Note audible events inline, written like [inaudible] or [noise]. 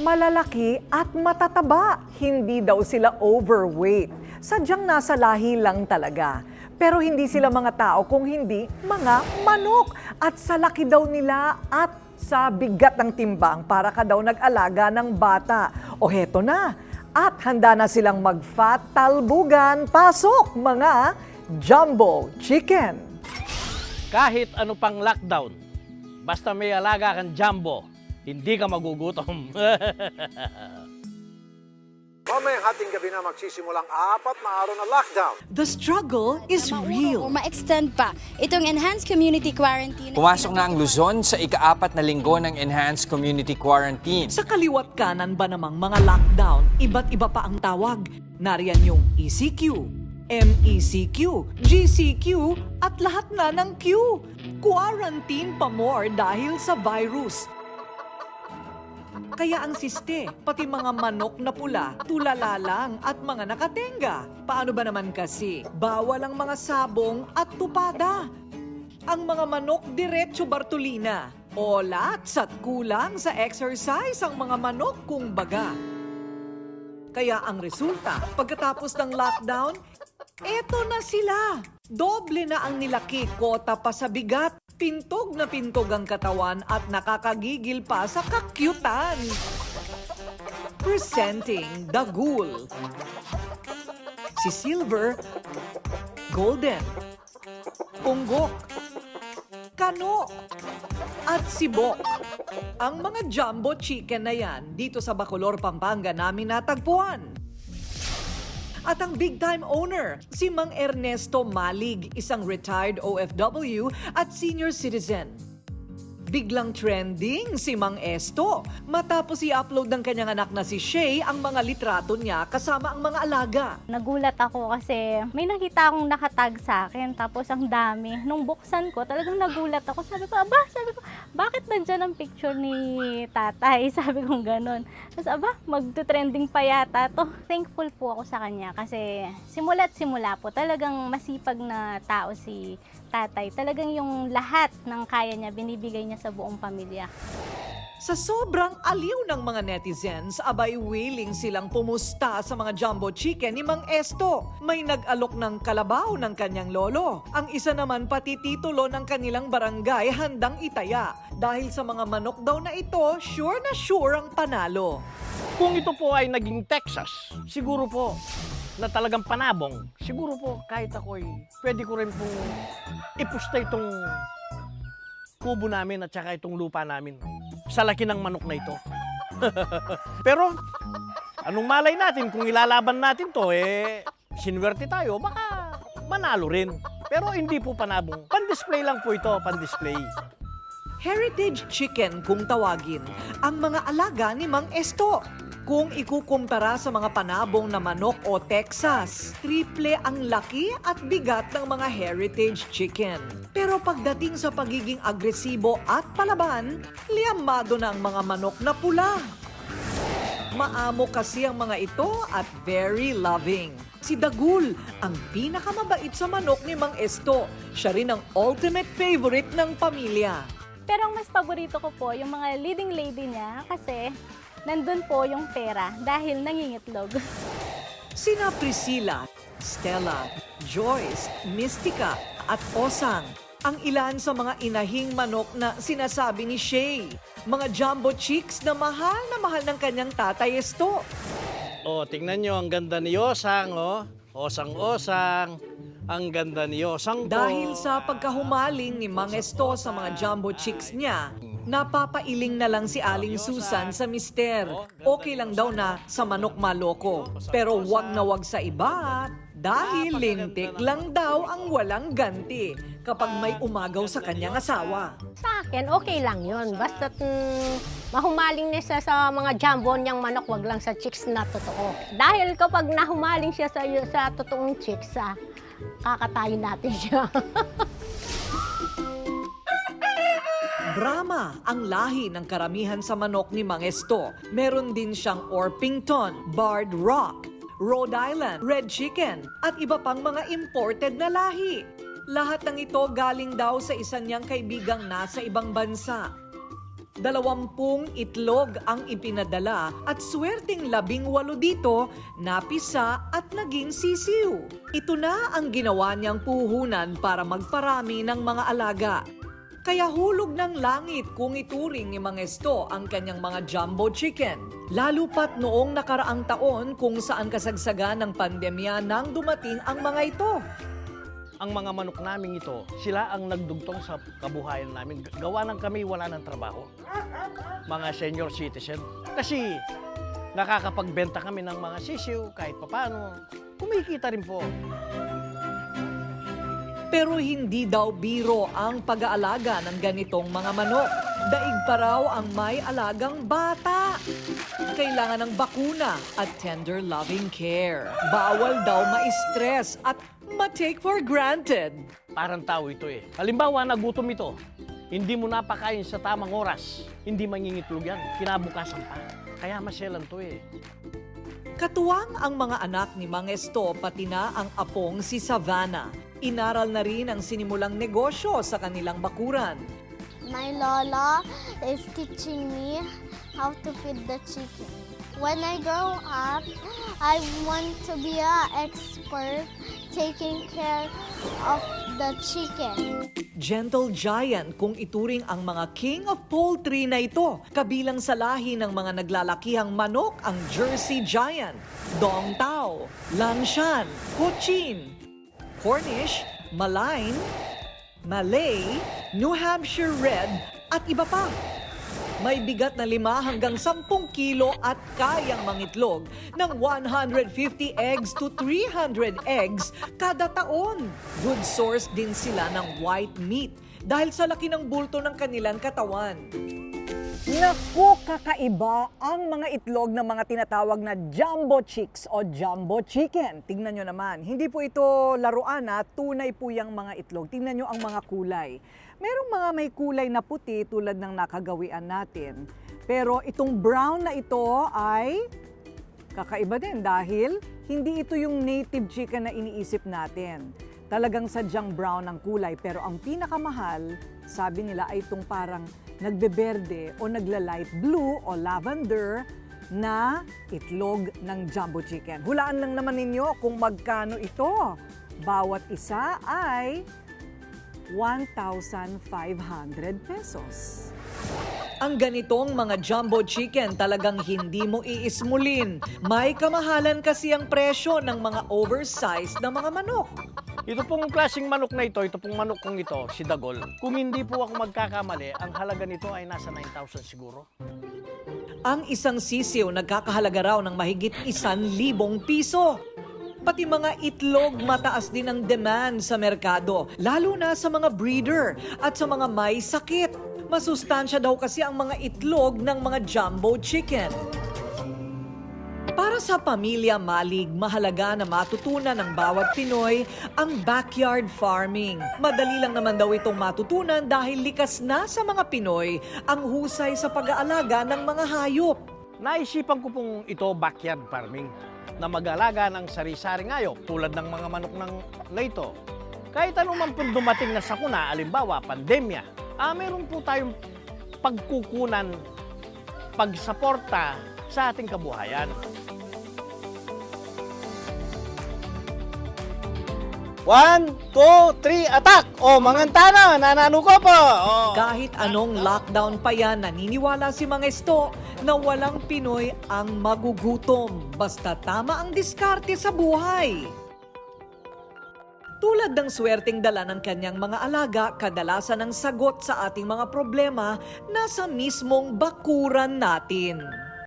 Malalaki at matataba. Hindi daw sila overweight. Sadyang nasa lahi lang talaga. Pero hindi sila mga tao kung hindi mga manok. At sa laki daw nila at sa bigat ng timbang para ka daw nag-alaga ng bata. O heto na. At handa na silang mag-fat talbugan. Pasok mga jumbo chicken. Kahit ano pang lockdown, basta may alaga kang jumbo, hindi ka magugutom. [laughs] Mamayang hating gabi na magsisimulang apat na araw na lockdown. The struggle is o real. ma-extend pa itong enhanced community quarantine. Pumasok na ang Luzon sa ikaapat na linggo ng Enhanced Community Quarantine. Sa kaliwat kanan ba namang mga lockdown, iba't iba pa ang tawag. Nariyan yung ECQ, MECQ, GCQ, at lahat na ng Q. Quarantine pa more dahil sa virus. Kaya ang siste, pati mga manok na pula, tulala lang at mga nakatenga. Paano ba naman kasi? Bawal ang mga sabong at tupada. Ang mga manok diretso Bartolina. Olat at kulang sa exercise ang mga manok kung baga. Kaya ang resulta, pagkatapos ng lockdown, eto na sila. Doble na ang nilaki, kota pa sa bigat. Pintog na pintog ang katawan at nakakagigil pa sa kakyutan. Presenting the Ghoul. Si Silver, Golden, Unggok, Kano, at Sibok. Ang mga jumbo chicken na yan dito sa Bacolor, Pampanga namin natagpuan. At ang big time owner, si Mang Ernesto Malig, isang retired OFW at senior citizen. Biglang trending si Mang Esto matapos i-upload ng kanyang anak na si Shay ang mga litrato niya kasama ang mga alaga. Nagulat ako kasi may nakita akong nakatag sa akin tapos ang dami. Nung buksan ko, talagang nagulat ako. Sabi ko, aba, sabi ko, bakit nandyan ang picture ni tatay? [laughs] Sabi ko ganon. Tapos aba, magto-trending pa yata to. Thankful po ako sa kanya kasi simula't simula po talagang masipag na tao si tatay. Talagang yung lahat ng kaya niya, binibigay niya sa buong pamilya. Sa sobrang aliw ng mga netizens, abay willing silang pumusta sa mga jumbo chicken ni Mang Esto. May nag-alok ng kalabaw ng kanyang lolo. Ang isa naman pati titulo ng kanilang barangay handang itaya. Dahil sa mga manok daw na ito, sure na sure ang panalo. Kung ito po ay naging Texas, siguro po na talagang panabong, siguro po kahit ako'y pwede ko rin po ipusta itong kubo namin at saka itong lupa namin sa laki ng manok na ito. [laughs] Pero anong malay natin kung ilalaban natin to eh sinwerte tayo baka manalo rin. Pero hindi po panabong. Pan-display lang po ito, pan-display. Heritage chicken kung tawagin ang mga alaga ni Mang Esto. Kung ikukumpara sa mga panabong na manok o Texas, triple ang laki at bigat ng mga heritage chicken. Pero pagdating sa pagiging agresibo at palaban, liamado na ang mga manok na pula. Maamo kasi ang mga ito at very loving. Si Dagul, ang pinakamabait sa manok ni Mang Esto. Siya rin ang ultimate favorite ng pamilya. Pero ang mas paborito ko po, yung mga leading lady niya kasi nandun po yung pera dahil nangingitlog. Sina Priscilla, Stella, Joyce, Mystica at Osang ang ilan sa mga inahing manok na sinasabi ni Shay. Mga jumbo chicks na mahal na mahal ng kanyang tatay Esto. Oh, tingnan nyo, ang ganda ni Osang, oh. Osang-osang. Ang ganda ni Osang. Dahil sa pagkahumaling ni Mang Esto sa mga jumbo chicks niya, napapailing na lang si Aling Susan sa mister. Okay lang daw na sa manok maloko. Pero wag na wag sa iba dahil lintik lang daw ang walang ganti kapag may umagaw sa kanyang asawa. Sa akin, okay lang yun. Basta mm, mahumaling niya siya sa mga jumbo niyang manok, wag lang sa chicks na totoo. Dahil kapag nahumaling siya sa, sa totoong chicks, ah, kakatayin natin siya. [laughs] Brahma ang lahi ng karamihan sa manok ni Mang Esto. Meron din siyang Orpington, Barred Rock, Rhode Island, Red Chicken, at iba pang mga imported na lahi. Lahat ng ito galing daw sa isa niyang kaibigang nasa ibang bansa. Dalawampung itlog ang ipinadala at swerting labing walo dito napisa at naging sisiw. Ito na ang ginawa niyang puhunan para magparami ng mga alaga. Kaya hulog ng langit kung ituring ni Mangesto ang kanyang mga jumbo chicken. Lalo pat noong nakaraang taon kung saan kasagsagan ng pandemya nang dumating ang mga ito. Ang mga manok namin ito, sila ang nagdugtong sa kabuhayan namin. Gawa ng kami wala ng trabaho. Mga senior citizen. Kasi nakakapagbenta kami ng mga sisiw kahit papano. Kumikita rin po. Pero hindi daw biro ang pag-aalaga ng ganitong mga manok. Daig pa raw ang may alagang bata. Kailangan ng bakuna at tender loving care. Bawal daw ma-stress at ma-take for granted. Parang tao ito eh. Halimbawa, nagutom ito. Hindi mo napakain sa tamang oras. Hindi mangingitlog yan. Kinabukasan pa. Kaya maselan to eh. Katuwang ang mga anak ni Mang Esto pati na ang apong si Savannah. Inaral na rin ang sinimulang negosyo sa kanilang bakuran. My Lola is teaching me how to feed the chicken. When I grow up, I want to be an expert taking care of the chicken. Gentle giant kung ituring ang mga king of poultry na ito. Kabilang sa lahi ng mga naglalakihang manok ang Jersey Giant, Dong Tao, Langshan, Cochin, Cornish, Maline, Malay, New Hampshire Red at iba pa. May bigat na 5 hanggang 10 kilo at kayang mangitlog ng 150 eggs to 300 eggs kada taon. Good source din sila ng white meat dahil sa laki ng bulto ng kanilang katawan. Naku, kakaiba ang mga itlog ng mga tinatawag na jumbo chicks o jumbo chicken. Tingnan nyo naman, hindi po ito laruan ha, tunay po yung mga itlog. Tingnan nyo ang mga kulay. Merong mga may kulay na puti tulad ng nakagawian natin. Pero itong brown na ito ay kakaiba din dahil hindi ito yung native chicken na iniisip natin. Talagang sadyang brown ang kulay pero ang pinakamahal, sabi nila ay itong parang nagbeberde o nagla-light blue o lavender na itlog ng jumbo chicken. Hulaan lang naman ninyo kung magkano ito. Bawat isa ay 1,500 pesos. Ang ganitong mga jumbo chicken talagang hindi mo iismulin. May kamahalan kasi ang presyo ng mga oversized na mga manok. Ito pong klaseng manok na ito, ito pong manok kong ito, si Dagol. Kung hindi po ako magkakamali, ang halaga nito ay nasa 9,000 siguro. Ang isang sisiw nagkakahalaga raw ng mahigit isan libong piso. Pati mga itlog mataas din ang demand sa merkado, lalo na sa mga breeder at sa mga may sakit. Masustansya daw kasi ang mga itlog ng mga jumbo chicken. Para sa pamilya Malig, mahalaga na matutunan ng bawat Pinoy ang backyard farming. Madali lang naman daw itong matutunan dahil likas na sa mga Pinoy ang husay sa pag-aalaga ng mga hayop. Naisipan ko pong ito backyard farming na mag-alaga ng sari-saring hayop tulad ng mga manok ng leito. Kahit anong pong dumating na sakuna, alimbawa pandemya, ah, meron po tayong pagkukunan, pagsaporta sa ating kabuhayan. One, two, three, attack! O, mangantana, nanano ko po! O. Kahit anong lockdown pa yan, naniniwala si Mangesto na walang Pinoy ang magugutom basta tama ang diskarte sa buhay. Tulad ng swerteng dala ng kanyang mga alaga, kadalasan ang sagot sa ating mga problema nasa mismong bakuran natin.